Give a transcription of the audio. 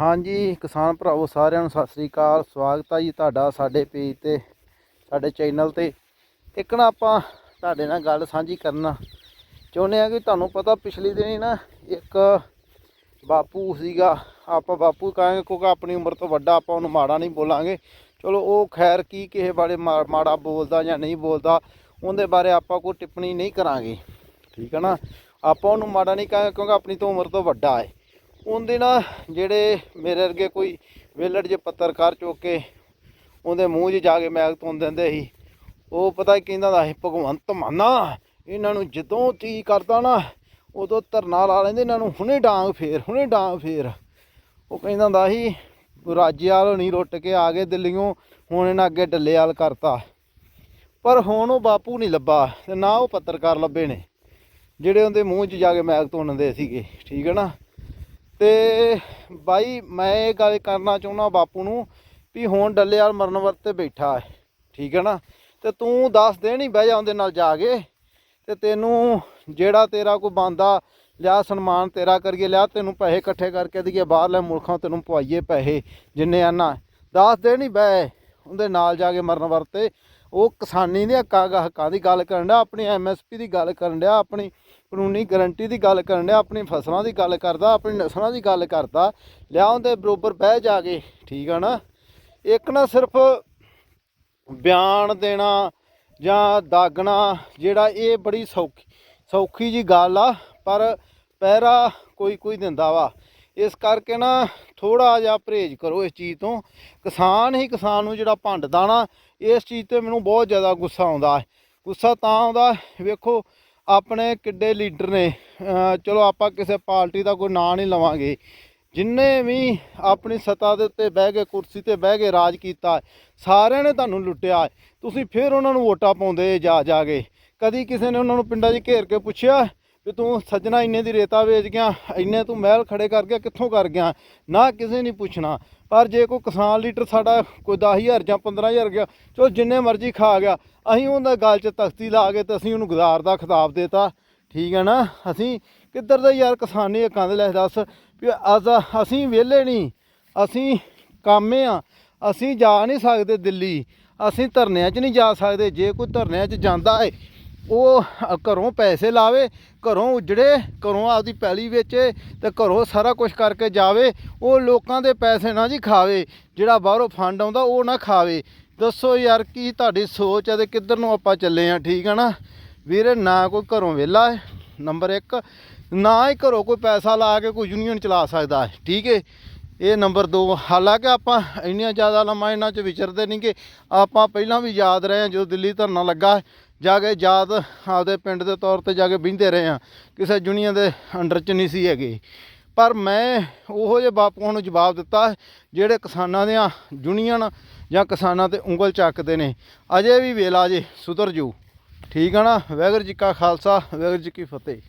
ਹਾਂਜੀ, ਕਿਸਾਨ ਭਰਾਵੋ, ਸਾਰਿਆਂ ਨੂੰ ਸਤਿ ਸ੍ਰੀ ਅਕਾਲ। ਸਵਾਗਤ ਹੈ ਜੀ ਤੁਹਾਡਾ ਸਾਡੇ ਪੇਜ ਤੇ, ਸਾਡੇ ਚੈਨਲ ਤੇ। ਇੱਕ ਨਾ ਆਪਾਂ ਤੁਹਾਡੇ ਨਾਲ ਗੱਲ ਸਾਂਝੀ ਕਰਨਾ ਚਾਹੁੰਦੇ ਆ ਕਿ ਤੁਹਾਨੂੰ ਪਤਾ ਪਿਛਲੀ ਦਿਨੀ ਨਾ ਇੱਕ ਬਾਪੂ ਸੀਗਾ, ਆਪਾਂ ਬਾਪੂ ਕਹਾਂਗੇ ਕਿਉਂਕਿ ਆਪਣੀ ਉਮਰ ਤੋਂ ਵੱਡਾ ਆਪਾਂ ਉਹਨੂੰ ਮਾੜਾ ਨਹੀਂ ਬੋਲਾਂਗੇ। ਚਲੋ ਉਹ ਖੈਰ ਕੀ ਕਿਸੇ ਬਾਰੇ ਮਾ- ਮਾੜਾ ਬੋਲਦਾ ਜਾਂ ਨਹੀਂ ਬੋਲਦਾ, ਉਹਦੇ ਬਾਰੇ ਆਪਾਂ ਕੋਈ ਟਿੱਪਣੀ ਨਹੀਂ ਕਰਾਂਗੇ। ਠੀਕ ਹੈ ਨਾ? ਆਪਾਂ ਉਹਨੂੰ ਮਾੜਾ ਨਹੀਂ ਕਹਾਂਗੇ ਕਿਉਂਕਿ ਆਪਣੀ ਤੋਂ ਉਮਰ ਤੋਂ ਵੱਡਾ ਹੈ। ਉਹਦੇ ਨਾ ਜਿਹੜੇ ਮੇਰੇ ਵਰਗੇ ਕੋਈ ਵਿਹਲੜ ਜੇ ਪੱਤਰਕਾਰ ਚੁੱਕ ਕੇ ਉਹਦੇ ਮੂੰਹ 'ਚ ਜਾ ਕੇ ਮੈਗ ਤੁੰਨ ਦਿੰਦੇ ਸੀ, ਉਹ ਪਤਾ ਕੀ ਕਹਿੰਦਾ ਦਾ ਭਗਵੰਤ ਮਾਨਾ ਇਹਨਾਂ ਨੂੰ ਜਦੋਂ ਤੀ ਕਰਦਾ ਨਾ, ਉਦੋਂ ਧਰਨਾ ਲਾ ਲੈਂਦੇ, ਇਹਨਾਂ ਨੂੰ ਹੁਣੇ ਡਾਂਗ ਫੇਰ, ਹੁਣੇ ਡਾਂਗ ਫੇਰ। ਉਹ ਕਹਿੰਦਾ ਹੁੰਦਾ ਸੀ, ਰਾਜੇ ਵਾਲ ਨਹੀਂ ਰੁੱਟ ਕੇ ਆ ਗਏ ਦਿੱਲੀੋਂ ਹੁਣ ਇਹਨਾਂ ਅੱਗੇ ਡੱਲੇ ਵਾਲ ਕਰਤਾ। ਪਰ ਹੁਣ ਉਹ ਬਾਪੂ ਨਹੀਂ ਲੱਭਾ, ਤੇ ਨਾ ਉਹ ਪੱਤਰਕਾਰ ਲੱਭੇ ਨੇ, ਜਿਹੜੇ ਉਹਦੇ ਮੂੰਹ 'ਚ ਜਾ ਕੇ ਮੈਗ ਤੁੰਨਦੇ ਸੀਗੇ, ਠੀਕ ਹੈ ਨਾ? ਤੇ ਬਾਈ, ਮੈਂ ਇਹ ਗੱਲ ਕਰਨਾ ਚਾਹੁੰਦਾ ਬਾਪੂ ਨੂੰ ਵੀ ਹੁਣ ਡੱਲੇ ਵਾਲ ਮਰਨ ਵਰਤੇ ਬੈਠਾ ਹੈ, ਠੀਕ ਹੈ ਨਾ? ਤੇ ਤੂੰ ਦੱਸ ਦੇ ਨਹੀਂ ਬਹਿ ਜਾ ਉਹਦੇ ਨਾਲ ਜਾ ਕੇ, ਤੇ ਤੈਨੂੰ ਜਿਹੜਾ ਤੇਰਾ ਕੋਈ ਬੰਦਾ ਲਿਆ ਸਨਮਾਨ ਤੇਰਾ ਕਰੀਏ, ਲਿਆ ਤੈਨੂੰ ਪੈਸੇ ਇਕੱਠੇ ਕਰਕੇ ਦਈਏ, ਬਾਹਰਲੇ ਮੁਲਕਾਂ ਤੈਨੂੰ ਪਵਾਈਏ ਪੈਸੇ ਜਿੰਨੇ ਆਨਾ ਦੱਸ ਦੇ ਨਹੀਂ ਬਹਿ ਉਹਦੇ ਨਾਲ ਜਾ ਕੇ ਮਰਨ ਵਰਤੇ। ਉਹ ਕਿਸਾਨੀ ਦੇ ਹੱਕਾਂ ਹੱਕਾਂ ਦੀ ਗੱਲ ਕਰਨ ਡਿਆ, ਆਪਣੀ ਐਮਐਸਪੀ ਦੀ ਗੱਲ ਕਰਨ ਡਿਆ, ਆਪਣੀ ਕਾਨੂੰਨੀ ਗਰੰਟੀ ਦੀ ਗੱਲ ਕਰਨ ਡਿਆ, ਆਪਣੀ ਫਸਲਾਂ ਦੀ ਗੱਲ ਕਰਦਾ, ਆਪਣੀ ਨਸਲਾਂ ਦੀ ਗੱਲ ਕਰਦਾ, ਲਿਆ ਉਹਦੇ ਬਰੋਬਰ ਬਹਿ ਜਾ ਕੇ, ਠੀਕ ਆ ਨਾ? ਇੱਕ ਨਾ ਸਿਰਫ ਬਿਆਨ ਦੇਣਾ ਜਾਂ ਦਾਗਣਾ ਜਿਹੜਾ ਇਹ ਬੜੀ ਸੌਖੀ ਸੌਖੀ ਜੀ ਗੱਲ ਆ, ਪਰ ਪਹਿਰਾ ਕੋਈ ਕੋਈ ਦਿੰਦਾ ਵਾ। ਇਸ ਕਰਕੇ ਨਾ ਥੋੜਾ ਜਿਹਾ ਪਰਹੇਜ਼ ਕਰੋ ਇਸ ਚੀਜ਼ ਤੋਂ। ਕਿਸਾਨ ਹੀ ਕਿਸਾਨ ਨੂੰ ਜਿਹੜਾ ਭੰਡਦਾ ਨਾ, ਇਸ ਚੀਜ਼ ਤੇ ਮੈਨੂੰ ਬਹੁਤ ਜ਼ਿਆਦਾ ਗੁੱਸਾ ਆਉਂਦਾ ਹੈ। ਗੁੱਸਾ ਤਾਂ ਆਉਂਦਾ, ਵੇਖੋ ਆਪਣੇ ਕਿੱਡੇ ਲੀਡਰ ਨੇ। ਚਲੋ ਆਪਾਂ ਕਿਸੇ ਪਾਰਟੀ ਦਾ ਕੋਈ ਨਾਂ ਨਹੀਂ ਲਵਾਂਗੇ। ਜਿੰਨੇ ਵੀ ਆਪਣੀ ਸੱਤਾ ਦੇ ਉੱਤੇ ਬਹਿ ਕੇ, ਕੁਰਸੀ ਤੇ ਬਹਿ ਕੇ ਰਾਜ ਕੀਤਾ ਸਾਰਿਆਂ ਨੇ ਤੁਹਾਨੂੰ ਲੁੱਟਿਆ ਤੁਸੀਂ ਫਿਰ ਉਹਨਾਂ ਨੂੰ ਵੋਟਾਂ ਪਾਉਂਦੇ ਜਾ ਜਾ ਕੇ। ਕਦੀ ਕਿਸੇ ਨੇ ਉਹਨਾਂ ਨੂੰ ਪਿੰਡਾਂ 'ਚ ਘੇਰ ਕੇ ਪੁੱਛਿਆ ਵੀ ਤੂੰ ਸੱਜਣਾ ਇੰਨੇ ਦੀ ਰੇਤਾ ਵੇਚ ਗਿਆ, ਇੰਨੇ ਤੂੰ ਮਹਿਲ ਖੜੇ ਕਰ ਗਿਆ, ਕਿੱਥੋਂ ਕਰ ਗਿਆ? ਨਾ ਕਿਸੇ ਨਹੀਂ ਪੁੱਛਣਾ। ਪਰ ਜੇ ਕੋਈ ਕਿਸਾਨ ਲੀਡਰ ਸਾਡਾ ਕੋਈ 10000 ਜਾਂ 15000 ਗਿਆ, ਚਲੋ ਜਿੰਨੇ ਮਰਜ਼ੀ ਖਾ ਗਿਆ, ਅਸੀਂ ਉਹਦਾ ਗਲ 'ਚ ਤਖਤੀ ਲਾ ਕੇ ਤੇ ਅਸੀਂ ਉਹਨੂੰ ਗਦਾਰ ਦਾ ਖਿਤਾਬ ਦੇਤਾ। ਠੀਕ ਹੈ ਨਾ? ਅਸੀਂ ਕਿੱਧਰ ਦਾ ਯਾਰ ਕਿਸਾਨੀ ਹੱਕਾਂ ਦੇ ਲੈ ਦੱਸ ਵੀ ਅਸ ਅਸੀਂ ਵਿਹਲੇ ਨਹੀਂ, ਅਸੀਂ ਕਾਮੇ ਆ, ਅਸੀਂ ਜਾ ਨਹੀਂ ਸਕਦੇ ਦਿੱਲੀ, ਅਸੀਂ ਧਰਨਿਆਂ 'ਚ ਨਹੀਂ ਜਾ ਸਕਦੇ। ਜੇ ਕੋਈ ਧਰਨਿਆਂ 'ਚ ਜਾਂਦਾ ਏ ਉਹ ਘਰੋਂ ਪੈਸੇ ਲਾਵੇ, ਘਰੋਂ ਉਜੜੇ, ਘਰੋਂ ਆਪਦੀ ਪੈਲੀ ਵੇਚੇ ਤੇ ਘਰੋਂ ਸਾਰਾ ਕੁਝ ਕਰਕੇ ਜਾਵੇ, ਉਹ ਲੋਕਾਂ ਦੇ ਪੈਸੇ ਨਾ ਜੀ ਖਾਵੇ, ਜਿਹੜਾ ਬਾਹਰੋਂ ਫੰਡ ਆਉਂਦਾ ਉਹ ਨਾ ਖਾਵੇ। ਦੱਸੋ ਯਾਰ ਕੀ ਤੁਹਾਡੀ ਸੋਚ ਹੈ ਤੇ ਕਿੱਧਰ ਨੂੰ ਆਪਾਂ ਚੱਲੇ ਆ ਠੀਕ ਹੈ ਨਾ? ਵੀਰੇ, ਨਾ ਕੋਈ ਘਰੋਂ ਵਿਹਲਾ ਹੈ ਨੰਬਰ 1 ਨਾ ਹੀ ਘਰੋਂ ਕੋਈ ਪੈਸਾ ਲਾ ਕੇ ਕੋਈ ਯੂਨੀਅਨ ਚਲਾ ਸਕਦਾ ਹੈ, ਠੀਕ ਹੈ ਇਹ ਨੰਬਰ 2 ਹਾਲਾਂਕਿ ਆਪਾਂ ਇੰਨੀਆਂ ਜ਼ਿਆਦਾ ਲੰਮਾ ਇਹਨਾਂ 'ਚ ਵਿਚਰਦੇ ਨਹੀਂ ਕਿ ਆਪਾਂ ਪਹਿਲਾਂ ਵੀ ਯਾਦ ਰਹੇ ਹਾਂ ਜਦੋਂ ਦਿੱਲੀ ਧਰਨਾ ਲੱਗਾ। ਜਾ ਕੇ ਯਾਦ ਆਪਦੇ ਪਿੰਡ ਦੇ ਤੌਰ ਤੇ ਜਾ ਕੇ ਬਹਿੰਦੇ ਰਹੇ ਹਾਂ। ਕਿਸੇ ਯੂਨੀਅਨ ਦੇ ਅੰਡਰ 'ਚ ਨਹੀਂ ਸੀ ਹੈਗੇ। ਪਰ ਮੈਂ ਉਹੋ ਜਿਹੇ ਬਾਪੂਆਂ ਨੂੰ ਜਵਾਬ ਦਿੱਤਾ ਜਿਹੜੇ ਕਿਸਾਨਾਂ ਦੀਆਂ ਯੂਨੀਅਨ ਜਾਂ ਕਿਸਾਨਾਂ ਤੇ ਉਂਗਲ ਚੱਕਦੇ ਨੇ। ਅਜੇ ਵੀ ਵੇਲਾ ਜੇ ਸੁਧਰ ਜੂ ਠੀਕ ਆ ਨਾ? ਵਾਹਿਗੁਰੂ ਜੀ ਕਾ ਖਾਲਸਾ, ਵਾਹਿਗੁਰੂ ਜੀ ਕੀ ਫਤਿਹ।